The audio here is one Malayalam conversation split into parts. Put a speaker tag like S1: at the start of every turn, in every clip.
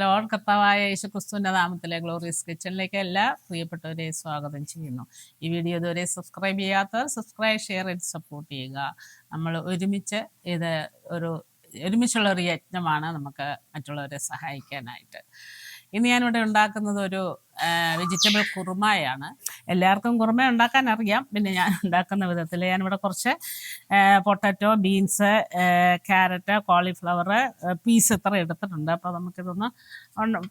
S1: ലോഡ് കർത്താവായ യേശു ക്രിസ്തുവിന്റെ നാമത്തിലെ ഗ്ലോറീസ് കിച്ചണിലേക്ക് എല്ലാ പ്രിയപ്പെട്ടവരെ സ്വാഗതം ചെയ്യുന്നു. ഈ വീഡിയോ ഇതുവരെ സബ്സ്ക്രൈബ് ചെയ്യാത്തവർ സബ്സ്ക്രൈബ് ഷെയർ ചെയ്ത് സപ്പോർട്ട് ചെയ്യുക. നമ്മൾ ഒരുമിച്ച് ഇത് ഒരു ഒരുമിച്ചുള്ള ഒരു യജ്ഞമാണ് നമുക്ക് മറ്റുള്ളവരെ സഹായിക്കാനായിട്ട്. ഇന്ന് ഞാനിവിടെ ഉണ്ടാക്കുന്നത് ഒരു വെജിറ്റബിൾ കുറുമയാണ്. എല്ലാവർക്കും കുറുമ ഉണ്ടാക്കാൻ അറിയാം. പിന്നെ ഞാൻ ഉണ്ടാക്കുന്ന വിധത്തിൽ ഞാനിവിടെ കുറച്ച് potato beans carrot cauliflower peas ഇത്ര എടുത്തിട്ടുണ്ട്. അപ്പോൾ നമുക്കിതൊന്ന്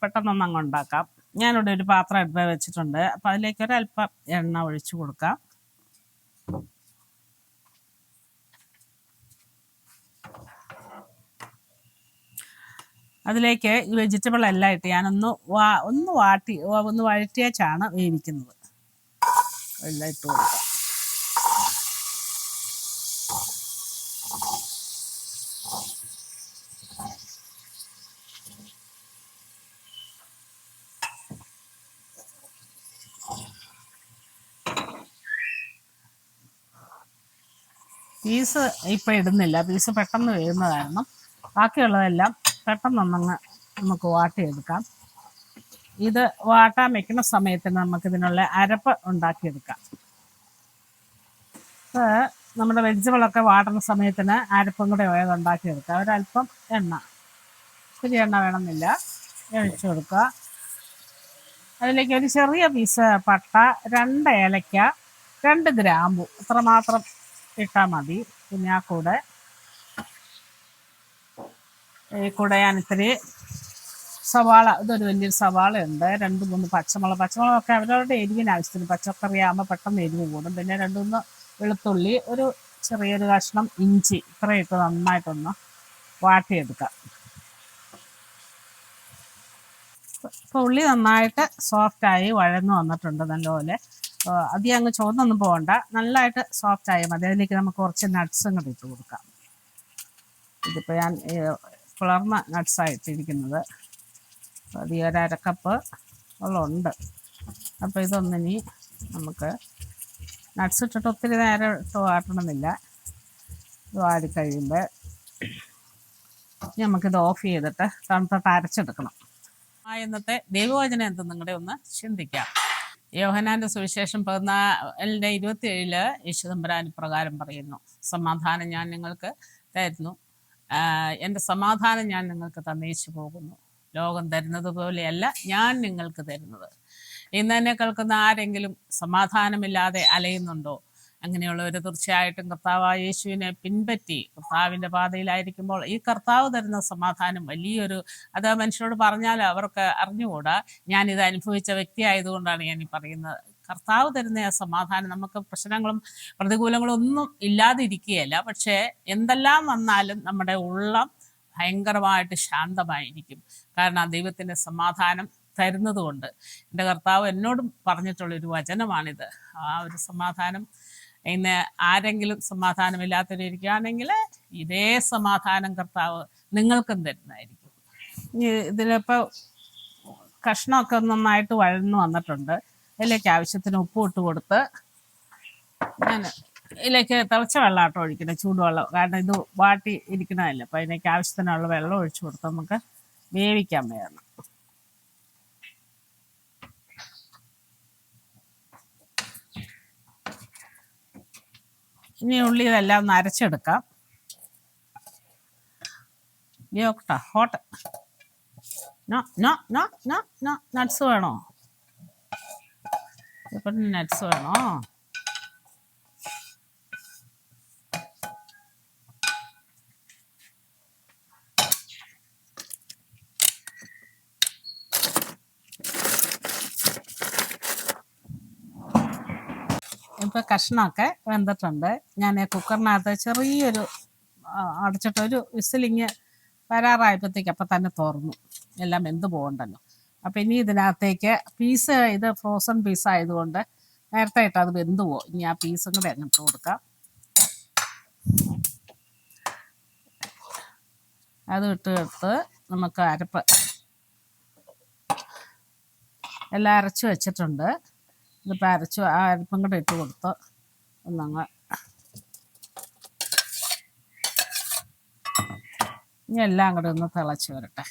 S1: പെട്ടെന്നൊന്ന് അങ്ങ് ഉണ്ടാക്കാം. ഞാനിവിടെ ഒരു പാത്രം എടുത്ത് വെച്ചിട്ടുണ്ട്. അപ്പോൾ അതിലേക്ക് ഒരല്പം എണ്ണ ഒഴിച്ചു കൊടുക്കാം. അതിലേക്ക് ഈ വെജിറ്റബിൾ എല്ലാം ഇട്ട് ഞാനൊന്ന് വാ ഒന്ന് വാട്ടി ഒന്ന് വഴറ്റിയേച്ചാണ് വേവിക്കുന്നത്. എല്ലാം ഇട്ട് കൊടുക്കാം. പീസ് ഇപ്പം ഇടുന്നില്ല. പീസ് പെട്ടെന്ന് വേകുന്ന കാരണം ബാക്കിയുള്ളതെല്ലാം പെട്ടെന്നൊന്നങ്ങ് നമുക്ക് വാട്ടിയെടുക്കാം ഇത് വാട്ടാൻ വെക്കുന്ന സമയത്തിന് നമുക്ക് ഇതിനുള്ള അരപ്പ് ഉണ്ടാക്കിയെടുക്കാം. നമ്മുടെ വെജിറ്റബിളൊക്കെ വാട്ടുന്ന സമയത്തിന് അരപ്പും കൂടെ വേഗം ഉണ്ടാക്കിയെടുക്കുക ഒരല്പം എണ്ണ. ഒത്തിരി എണ്ണ വേണമെന്നില്ല. ഒഴിച്ചു കൊടുക്കുക. അതിലേക്ക് ഒരു ചെറിയ പീസ് പട്ട രണ്ട് ഏലക്ക രണ്ട് ഗ്രാമ്പു. അത്രമാത്രം ഇട്ടാൽ മതി. പിന്നെ ആ കൂടെ ഈ കൂടെ ഞാൻ ഇത്തിരി സവാള ഇതൊരു വലിയൊരു സവാള ഉണ്ട് രണ്ട് മൂന്ന് പച്ചമുളക് പച്ചമുളകൊക്കെ അവരവരുടെ എരിവിന് ആവശ്യത്തിന് പച്ചക്കറി ആകുമ്പോൾ പെട്ടെന്ന് എരിവ് കൂടും. പിന്നെ രണ്ട് മൂന്ന് വെളുത്തുള്ളി ഒരു ചെറിയൊരു കഷ്ണം ഇഞ്ചി ഇത്രയിട്ട് നന്നായിട്ടൊന്ന് വാട്ടിയെടുക്കാം. ഇപ്പോൾ ഉള്ളി നന്നായിട്ട് സോഫ്റ്റായി വഴന്ന് വന്നിട്ടുണ്ട് നല്ലപോലെ. അധികം അങ്ങ് ചുവന്നൊന്നും പോകണ്ട. നല്ലതായിട്ട് സോഫ്റ്റായി മതി. അതിലേക്ക് നമുക്ക് കുറച്ച് നട്ട്സും കൂടി ഇട്ട് കൊടുക്കാം. ഇതിപ്പോൾ ഞാൻ പിളർന്ന നട്ട്സായിട്ടിരിക്കുന്നത് അത് ഒരു അരക്കപ്പ് ഉള്ളുണ്ട് അപ്പോൾ ഇതൊന്നിനി നമുക്ക് നട്ട്സ് ഇട്ടിട്ട് ഒത്തിരി നേരം ഇട്ട് വാട്ടണമെന്നില്ല. ഇത് വാടിക്കഴിയുമ്പോൾ നമുക്കിത് ഓഫ് ചെയ്തിട്ട് തണുത്തിട്ട് അരച്ചെടുക്കണം. ആ ഇന്നത്തെ ദൈവവചനം എന്ത് നിങ്ങളുടെ ഒന്ന് ചിന്തിക്കാം. യോഹനാന്റെ സുവിശേഷം പതിനാലിന്റെ ഇരുപത്തി ഏഴിൽ യേശുദമ്പരാൻ പ്രകാരം പറയുന്നു. സമാധാനം ഞാൻ നിങ്ങൾക്ക് തരുന്നു. എന്റെ സമാധാനം ഞാൻ നിങ്ങൾക്ക് തന്നയിച്ചു പോകുന്നു. ലോകം തരുന്നത് പോലെയല്ല ഞാൻ നിങ്ങൾക്ക് തരുന്നത്. ഇന്ന് തന്നെ കേൾക്കുന്ന ആരെങ്കിലും സമാധാനമില്ലാതെ അലയുന്നുണ്ടോ? അങ്ങനെയുള്ളവർ തീർച്ചയായിട്ടും കർത്താവായ യേശുവിനെ പിൻപറ്റി കർത്താവിന്റെ പാതയിലായിരിക്കുമ്പോൾ ഈ കർത്താവ് തരുന്ന സമാധാനം വലിയൊരു അത് മനുഷ്യരോട് പറഞ്ഞാൽ അവർക്ക് അറിഞ്ഞുകൂടാ. ഞാനിത് അനുഭവിച്ച വ്യക്തിയായതുകൊണ്ടാണ് ഞാൻ ഈ പറയുന്നത്. കർത്താവ് തരുന്ന ആ സമാധാനം നമുക്ക് പ്രശ്നങ്ങളും പ്രതികൂലങ്ങളും ഒന്നും ഇല്ലാതിരിക്കുകയല്ല. പക്ഷേ എന്തെല്ലാം വന്നാലും നമ്മുടെ ഉള്ളം ഭയങ്കരമായിട്ട് ശാന്തമായിരിക്കും. കാരണം ആ ദൈവത്തിന്റെ സമാധാനം തരുന്നത് കൊണ്ട് എന്റെ കർത്താവ് എന്നോടും പറഞ്ഞിട്ടുള്ളൊരു വചനമാണിത്. ആ ഒരു സമാധാനം ഇന്ന് ആരെങ്കിലും സമാധാനമില്ലാത്തവരിക്കുകയാണെങ്കിൽ ഇതേ സമാധാനം കർത്താവ് നിങ്ങൾക്കും തരുന്നതായിരിക്കും. ഇതിലിപ്പോൾ കഷ്ണമൊക്കെ നന്നായിട്ട് വഴന്നു വന്നിട്ടുണ്ട്. ഇതിലേക്ക് ആവശ്യത്തിന് ഉപ്പ് ഇട്ട് കൊടുത്ത് ഞാൻ ഇതിലേക്ക് തിളച്ച വെള്ളമാട്ടോ ഒഴിക്കണം ചൂടുവെള്ളം. കാരണം ഇത് വാട്ടി ഇരിക്കണമല്ല അപ്പം അതിലേക്ക് ആവശ്യത്തിനുള്ള വെള്ളം ഒഴിച്ചു കൊടുത്ത് നമുക്ക് വേവിക്കാൻ വേണം. ഇനി ഉള്ളി ഇതെല്ലാം ഒന്ന് അരച്ചെടുക്കാം. Hot. No no no no no nuts വേണോ? ഇപ്പം നട്ട്സ് വേണോ? ഇപ്പോൾ കഷ്ണമൊക്കെ വെന്തിട്ടുണ്ട്. ഞാൻ കുക്കറിനകത്ത് ചെറിയൊരു അടച്ചിട്ട് ഒരു വിസിലിങ് വരാറായപ്പോഴത്തേക്ക് അപ്പം തന്നെ തുറന്നു. എല്ലാം വെന്ത് പോകണ്ടല്ലോ. അപ്പം ഇനി ഇതിനകത്തേക്ക് പീസ് ഇത് ഫ്രോസൺ പീസ് ആയതുകൊണ്ട് നേരത്തെ ഇട്ട് അത് വെന്ത് പോകും ഇനി ആ പീസും കൂടെ അങ്ങോട്ട് കൊടുക്കാം. അത് ഇട്ടെടുത്ത് നമുക്ക് അരപ്പ് എല്ലാം അരച്ച് വെച്ചിട്ടുണ്ട്. ഇതിപ്പോൾ അരച്ച് ആ അരപ്പും കൂടെ ഇട്ട് കൊടുത്ത് ഒന്നങ്ങ് ഇനി എല്ലാം കൂടെ ഒന്ന് തിളച്ച് വരട്ടെ.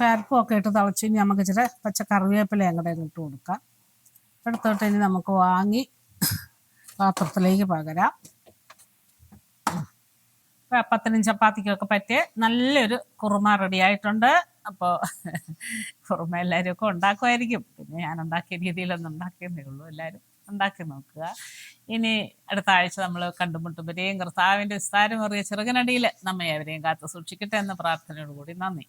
S1: പരിപ്പൊക്കെ ഇട്ട് തിളച്ച് ഇനി നമുക്ക് ഇച്ചിരി പച്ച കറിവേപ്പില അങ്ങോട്ട് ഇട്ട് കൊടുക്കാം. എടുത്തോട്ട് ഇനി നമുക്ക് വാങ്ങി പാത്രത്തിലേക്ക് പകരാം. അപ്പത്തിനും ചപ്പാത്തിക്കൊക്കെ പറ്റിയ നല്ലൊരു കുറുമ റെഡി ആയിട്ടുണ്ട്. അപ്പോൾ കുറുമ എല്ലാവരും ഒക്കെ ഉണ്ടാക്കുമായിരിക്കും. പിന്നെ ഞാൻ ഉണ്ടാക്കിയ രീതിയിലൊന്നും ഉണ്ടാക്കിയെന്നേ ഉള്ളൂ. എല്ലാവരും ഉണ്ടാക്കി നോക്കുക. ഇനി അടുത്ത ആഴ്ച നമ്മൾ കണ്ടുമുട്ടുമ്പോഴേയും കർത്താവിന്റെ വിസ്താരമേറിയ ചെറുകനടിയിൽ നമ്മെ അവരെയും കാത്തു സൂക്ഷിക്കട്ടെ എന്ന പ്രാർത്ഥനയോടുകൂടി നന്ദി.